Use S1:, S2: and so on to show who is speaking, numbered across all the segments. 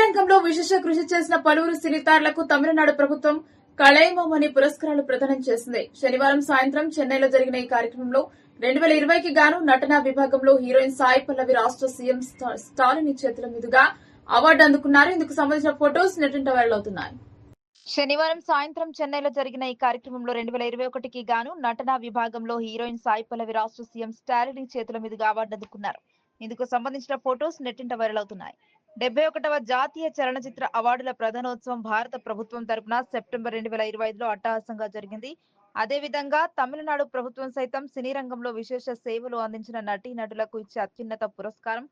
S1: రంగంలో విశేష కృషి చేసిన పలువురు సినీతారులకు తమిళనాడు ప్రభుత్వం కళైమోమని పురస్కారాలు ప్రదానం చేసింది. శనివారం సాయంత్రం చెన్నైలో జరిగిన ఈ కార్యక్రమంలో రెండు వేల ఇరవైకి గాను నటనా విభాగంలో హీరోయిన్ సాయి పల్లవి రాష్ట్ర సీఎం స్టాలిన్ చేతుల మీదుగా అవార్డు అందుకున్నారు. ఇందుకు సంబంధించిన ఫొటోస్ నెట్టింట వైరల్ అవుతున్నాయి.
S2: శనివారం సాయంత్రం చెన్నైలో జరిగిన ఈ కార్యక్రమంలో రెండు వేల ఇరవై ఒకటికి గాను నటనా విభాగంలో హీరోయిన్ సాయి పల్లవి రాష్ట్ర సీఎం స్టాలిని చేతుల మీదుగా అవార్డు అందుకున్నారు. ఇందుకు సంబంధించిన ఫొటోస్ నెట్టింట వైరల్ అవుతున్నాయి. డెబ్బై ఒకటవ జాతీయ చలనచిత్ర అవార్డుల ప్రధానోత్సవం భారత ప్రభుత్వం తరపున సెప్టెంబర్ రెండు వేల ఇరవై ఐదులో అట్టహాసంగా జరిగింది. అదేవిధంగా తమిళనాడు ప్రభుత్వం సైతం సినీ రంగంలో విశేష సేవలు అందించిన నటీ నటులకు ఇచ్చే అత్యున్నత పురస్కారం.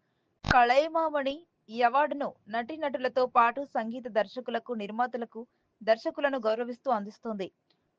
S2: కళైమామణి ఈ అవార్డును నటీనటులతో పాటు సంగీత దర్శకులకు నిర్మాతలకు దర్శకులను గౌరవిస్తూ అందిస్తోంది.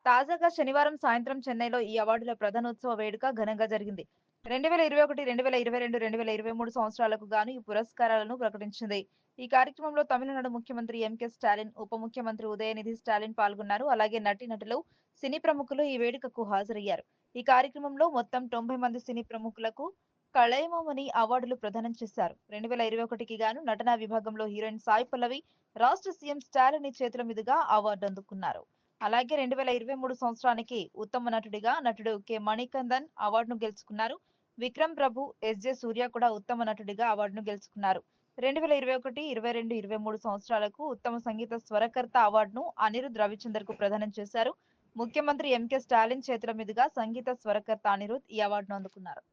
S2: తాజాగా శనివారం సాయంత్రం చెన్నైలో ఈ అవార్డుల ప్రధానోత్సవ వేడుక ఘనంగా జరిగింది. రెండు వేల ఇరవై ఒకటి రెండు వేల ఇరవై రెండు రెండు వేల ఇరవై మూడు సంవత్సరాలకు గాను ఈ పురస్కారాలను ప్రకటించింది. ఈ కార్యక్రమంలో తమిళనాడు ముఖ్యమంత్రి ఎంకే స్టాలిన్ ఉప ముఖ్యమంత్రి ఉదయనిధి స్టాలిన్ పాల్గొన్నారు. అలాగే నటి నటులు సినీ ప్రముఖులు ఈ వేడుకకు హాజరయ్యారు. ఈ కార్యక్రమంలో మొత్తం తొంభై మంది సినీ ప్రముఖులకు కళయమోమని అవార్డులు ప్రదానం చేశారు. రెండు వేల ఇరవై ఒకటికి గాను నటనా విభాగంలో హీరోయిన్ సాయి పల్లవి రాష్ట్ర సీఎం స్టాలిన్ చేతుల మీదుగా అవార్డు అందుకున్నారు. అలాగే రెండు వేల ఇరవై మూడు సంవత్సరానికి ఉత్తమ నటుడిగా నటుడు కె మణికందన్ అవార్డును గెలుచుకున్నారు. విక్రమ్ ప్రభు ఎస్ జె సూర్య కూడా ఉత్తమ నటుడిగా అవార్డును గెలుచుకున్నారు. రెండు వేల ఇరవై ఒకటి ఇరవై రెండు ఇరవై మూడు సంవత్సరాలకు ఉత్తమ సంగీత స్వరకర్త అవార్డును అనిరుద్ రవిచందర్కు ప్రదానం చేశారు. ముఖ్యమంత్రి ఎంకే స్టాలిన్ చేతుల మీదుగా సంగీత స్వరకర్త అనిరుద్ ఈ అవార్డును అందుకున్నారు.